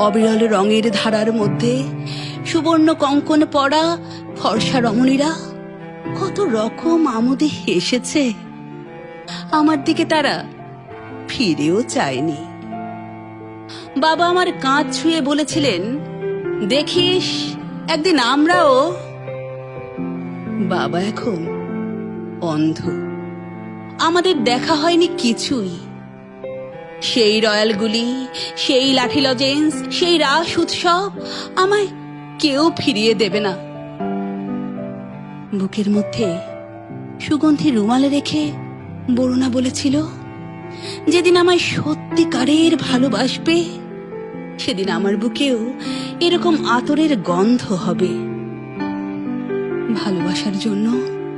অবিরল রঙের ধারার মধ্যে সুবর্ণ কঙ্কন পড়া ফর্সা রমণীরা কত রকম আমোদে হেসেছে। আমার দিকে তারা ফিরেও চায়নি। বাবা আমার কাঁধ ছুঁয়ে বলেছিলেন, দেখিস, একদিন আমরাও বাবা এখন অন্ধ। আমাদের দেখা হয়নি কিছুই। সেই রয়্যালগুলি, সেই লাঠি লজেন্স, সেই রাস উৎসব আমায় কেউ ফিরিয়ে দেবে না। বুকের মধ্যে সুগন্ধি রুমালে রেখে বরুণা বলেছিল, যেদিন আমায় সত্যিকারের ভালোবাসবে, সেদিন আমার বুকেও এরকম আতরের গন্ধ হবে। ভালোবাসার জন্য